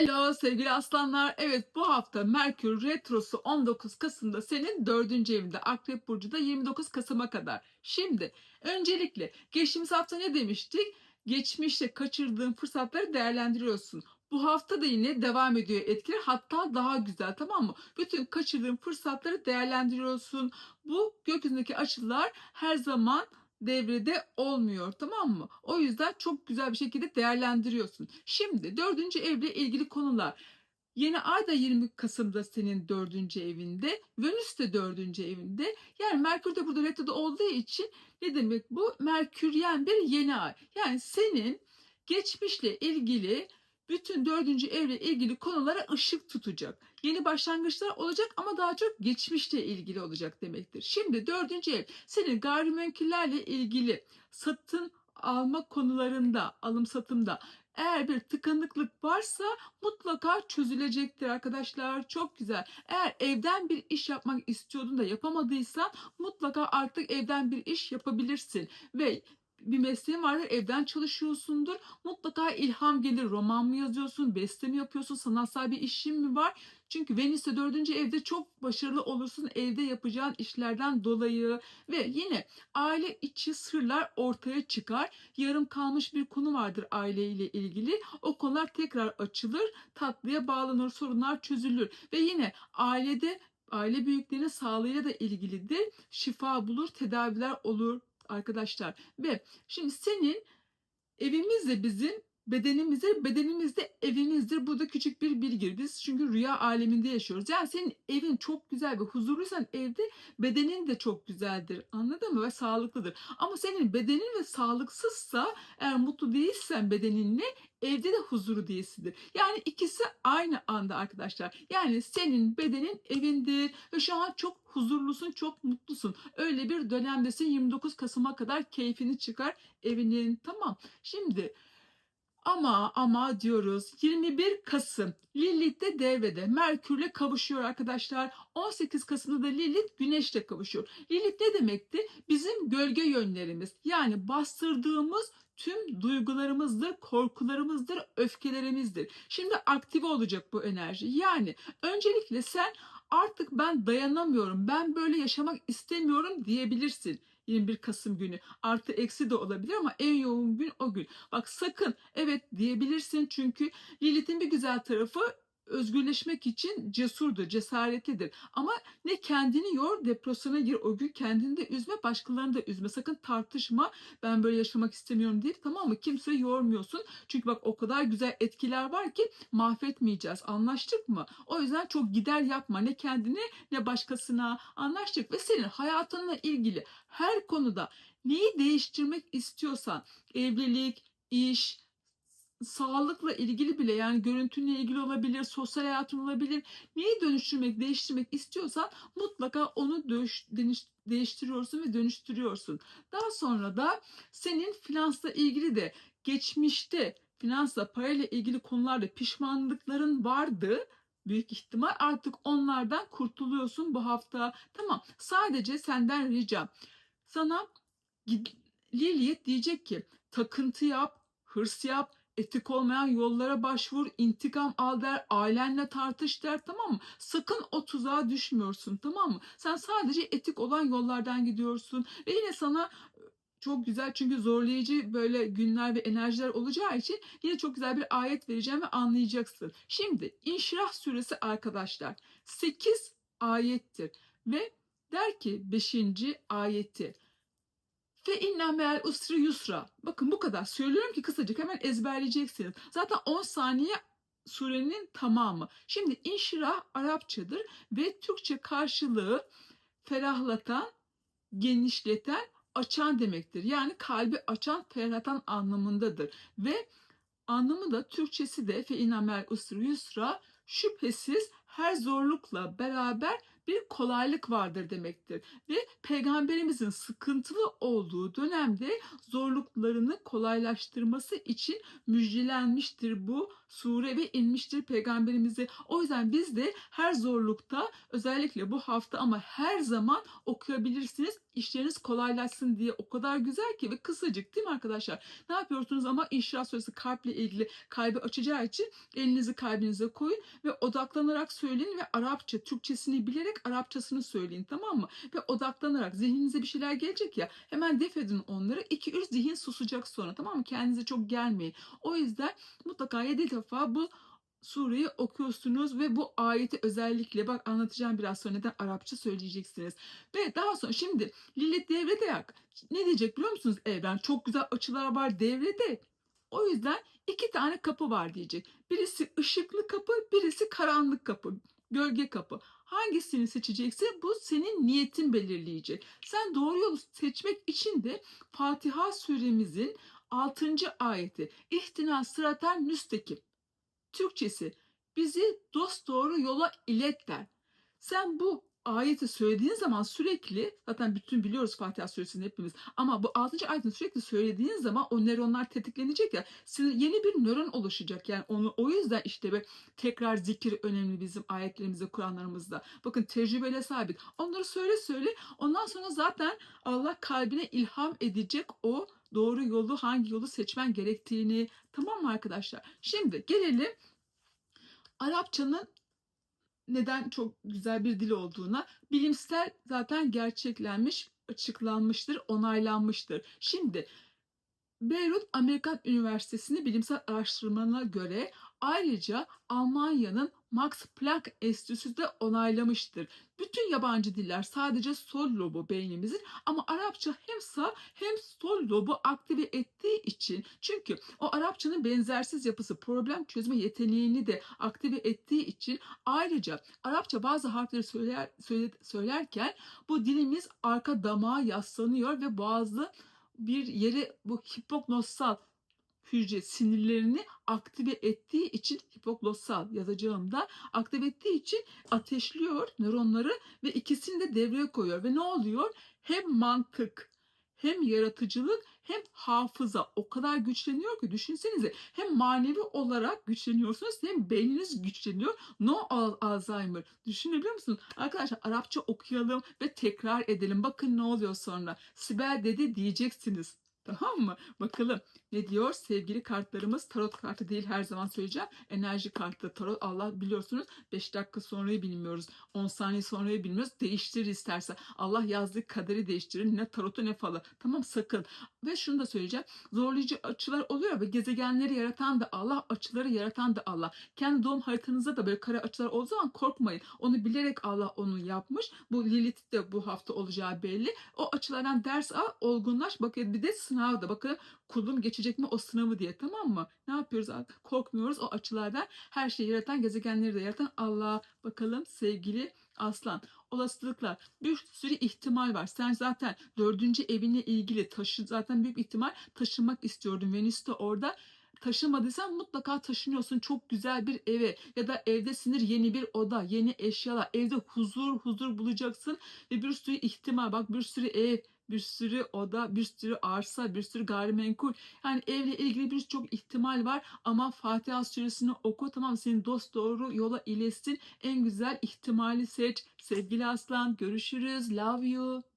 Hello sevgili aslanlar. Evet bu hafta Merkür Retrosu 19 Kasım'da senin dördüncü evinde Akrep Burcu'da 29 Kasım'a kadar. Şimdi öncelikle geçtiğimiz hafta ne demiştik? Geçmişte kaçırdığın fırsatları değerlendiriyorsun. Bu hafta da yine devam ediyor etkiler hatta daha güzel tamam mı? Bütün kaçırdığın fırsatları değerlendiriyorsun. Bu gökyüzündeki açılar her zaman devrede olmuyor tamam mı? O yüzden çok güzel bir şekilde değerlendiriyorsun. Şimdi dördüncü evle ilgili konular. Yeni ay da 20 Kasım'da senin dördüncü evinde. Venüs de dördüncü evinde. Yani Merkür de burada retroda olduğu için ne demek bu? Merküryen bir yeni ay. Yani senin geçmişle ilgili bütün dördüncü evle ilgili konulara ışık tutacak. Yeni başlangıçlar olacak ama daha çok geçmişle ilgili olacak demektir. Şimdi dördüncü ev senin gayrimenkullerle ilgili satın alma konularında, alım satımda eğer bir tıkanıklık varsa mutlaka çözülecektir arkadaşlar. Çok güzel. Eğer evden bir iş yapmak istiyordun da yapamadıysan mutlaka artık evden bir iş yapabilirsin. Ve bir mesleğin vardır, evden çalışıyorsundur. Mutlaka ilham gelir. Roman mı yazıyorsun, beste mi yapıyorsun, sanatsal bir işin mi var? Çünkü Venüs'te dördüncü evde çok başarılı olursun evde yapacağın işlerden dolayı ve yine aile içi sırlar ortaya çıkar. Yarım kalmış bir konu vardır aileyle ilgili. O konular tekrar açılır, tatlıya bağlanır, sorunlar çözülür ve yine ailede aile büyüklerinin sağlığıyla da ilgilidir. Şifa bulur, tedaviler olur arkadaşlar. Ve şimdi senin evimiz de bizim bedenimizde, bedenimiz de evimizdir. Bu da küçük bir bilgi. Biz çünkü rüya aleminde yaşıyoruz. Yani senin evin çok güzel ve huzurluysan evde bedenin de çok güzeldir. Anladın mı? Ve sağlıklıdır. Ama senin bedenin ve sağlıksızsa eğer mutlu değilsen bedeninle evde de huzuru değilsindir. Yani ikisi aynı anda arkadaşlar. Yani senin bedenin evindir ve şu an çok huzurlusun, çok mutlusun. Öyle bir dönemdesin 29 Kasım'a kadar keyfini çıkar evinin. Tamam. Şimdi ama ama diyoruz 21 Kasım Lilith de devrede Merkürle kavuşuyor arkadaşlar. 18 Kasım'da da Lilith Güneş'le kavuşuyor. Lilith ne demekti? Bizim gölge yönlerimiz. Yani bastırdığımız tüm duygularımızdır, korkularımızdır, öfkelerimizdir. Şimdi aktive olacak bu enerji. Yani öncelikle sen artık ben dayanamıyorum, ben böyle yaşamak istemiyorum diyebilirsin. 21 Kasım günü. Artı eksi de olabilir ama en yoğun gün o gün. Bak sakın evet diyebilirsin çünkü Lilith'in bir güzel tarafı özgürleşmek için cesurdur, cesaretlidir. Ama ne kendini yor, depresyona gir o gün kendini de üzme, başkalarını da üzme. Sakın tartışma, ben böyle yaşamak istemiyorum değil tamam mı? Kimseyi yormuyorsun. Çünkü bak o kadar güzel etkiler var ki mahvetmeyeceğiz. Anlaştık mı? O yüzden çok gider yapma. Ne kendine ne başkasına anlaştık. Ve senin hayatınla ilgili her konuda neyi değiştirmek istiyorsan evlilik, iş, sağlıkla ilgili bile yani görüntünle ilgili olabilir, sosyal hayatın olabilir. Neyi dönüştürmek, değiştirmek istiyorsan mutlaka onu dönüş, deniş- değiştiriyorsun ve dönüştürüyorsun. Daha sonra da senin finansla ilgili de geçmişte finansla parayla ilgili konularda pişmanlıkların vardı büyük ihtimal artık onlardan kurtuluyorsun bu hafta. Tamam sadece senden ricam sana Lilith diyecek ki takıntı yap, hırs yap, etik olmayan yollara başvur, intikam al der, ailenle tartış der tamam mı? Sakın o tuzağa düşmüyorsun tamam mı? Sen sadece etik olan yollardan gidiyorsun ve yine sana çok güzel çünkü zorlayıcı böyle günler ve enerjiler olacağı için yine çok güzel bir ayet vereceğim ve anlayacaksın. Şimdi İnşirah suresi arkadaşlar 8 ayettir ve der ki 5. ayeti Fe inna me'al usri yusra. Bakın bu kadar. Söylüyorum ki kısacık hemen ezberleyeceksiniz. Zaten 10 saniye surenin tamamı. Şimdi inşirah Arapçadır ve Türkçe karşılığı ferahlatan, genişleten, açan demektir. Yani kalbi açan, ferahlatan anlamındadır. Ve anlamı da Türkçesi de fe inna me'al usri yusra şüphesiz her zorlukla beraber bir kolaylık vardır demektir. Ve peygamberimizin sıkıntılı olduğu dönemde zorluklarını kolaylaştırması için müjdelenmiştir bu sure ve inmiştir peygamberimize. O yüzden biz de her zorlukta özellikle bu hafta ama her zaman okuyabilirsiniz. İşleriniz kolaylaşsın diye o kadar güzel ki ve kısacık değil mi arkadaşlar? Ne yapıyorsunuz ama İnşirah suresi kalple ilgili kalbi açacağı için elinizi kalbinize koyun ve odaklanarak söyleyin ve Arapça, Türkçesini bilerek Arapçasını söyleyin tamam mı? Ve odaklanarak zihninize bir şeyler gelecek ya hemen def edin onları. 2-3 zihin susacak sonra tamam mı? Kendinize çok gelmeyin. O yüzden mutlaka 7 defa bu sureyi okuyorsunuz ve bu ayeti özellikle bak anlatacağım biraz sonra neden Arapça söyleyeceksiniz. Ve daha sonra şimdi Lilith devrede yak. Ne diyecek biliyor musunuz evren? Çok güzel açılar var devrede. O yüzden iki tane kapı var diyecek. Birisi ışıklı kapı, birisi karanlık kapı, gölge kapı. Hangisini seçecekse bu senin niyetin belirleyecek. Sen doğru yolu seçmek için de Fatiha suremizin 6. ayeti İhtina sıraten müstekim. Türkçesi bizi dost doğru yola ilet. Sen bu ayeti söylediğin zaman sürekli zaten bütün biliyoruz Fatiha suresini hepimiz ama bu 6. ayetini sürekli söylediğin zaman o nöronlar tetiklenecek ya yeni bir nöron oluşacak. Yani onu o yüzden işte bir tekrar zikir önemli bizim ayetlerimizde Kur'anlarımızda. Bakın tecrübeyle sabit. Onları söyle söyle ondan sonra zaten Allah kalbine ilham edecek o doğru yolu hangi yolu seçmen gerektiğini. Tamam mı arkadaşlar? Şimdi gelelim Arapçanın neden çok güzel bir dil olduğuna bilimsel zaten gerçeklenmiş, açıklanmıştır, onaylanmıştır. Şimdi Beyrut Amerikan Üniversitesi'nin bilimsel araştırmalarına göre ayrıca Almanya'nın Max Planck Enstitüsü de onaylamıştır. Bütün yabancı diller sadece sol lobu beynimizin ama Arapça hem sağ hem sol lobu aktive ettiği için çünkü o Arapçanın benzersiz yapısı problem çözme yeteneğini de aktive ettiği için ayrıca Arapça bazı harfleri söyler, söyle- söylerken bu dilimiz arka damağa yaslanıyor ve bazı bir yere bu hipoglossal hücre sinirlerini aktive ettiği için hipoglossal yazacağımda aktive ettiği için ateşliyor nöronları ve ikisini de devreye koyuyor ve ne oluyor? Hem mantık hem yaratıcılık hem hafıza o kadar güçleniyor ki düşünsenize hem manevi olarak güçleniyorsunuz hem beyniniz güçleniyor. No Al- Alzheimer. Düşünebiliyor musunuz? Arkadaşlar Arapça okuyalım ve tekrar edelim. Bakın ne oluyor sonra. Sibel dedi diyeceksiniz. Tamam mı? Bakalım ne diyor sevgili kartlarımız tarot kartı değil her zaman söyleyeceğim. Enerji kartı tarot Allah biliyorsunuz 5 dakika sonrayı bilmiyoruz. 10 saniye sonrayı bilmiyoruz. Değiştirir isterse. Allah yazdığı kaderi değiştirir. Ne tarotu ne falı. Tamam sakın. Ve şunu da söyleyeceğim. Zorlayıcı açılar oluyor ve gezegenleri yaratan da Allah, açıları yaratan da Allah. Kendi doğum haritanızda da böyle kare açılar olduğu zaman korkmayın. Onu bilerek Allah onu yapmış. Bu Lilith de bu hafta olacağı belli. O açılardan ders al, olgunlaş. Bakın bir de sınavda. Bakın kulum geçecek mi o sınavı diye tamam mı? Ne yapıyoruz? Korkmuyoruz o açılardan. Her şeyi yaratan, gezegenleri de yaratan Allah. Bakalım sevgili aslan. Olasılıklar. Bir sürü ihtimal var. Sen zaten dördüncü evinle ilgili taşı zaten büyük ihtimal taşınmak istiyordun. Venüs de orada taşımadıysan mutlaka taşınıyorsun çok güzel bir eve ya da evde sinir yeni bir oda, yeni eşyalar, evde huzur huzur bulacaksın ve bir sürü ihtimal bak bir sürü ev, bir sürü oda, bir sürü arsa, bir sürü gayrimenkul. Yani evle ilgili birçok ihtimal var ama Fatiha suresini oku tamam seni dost doğru yola iletsin. En güzel ihtimali seç. Sevgili aslan görüşürüz. Love you.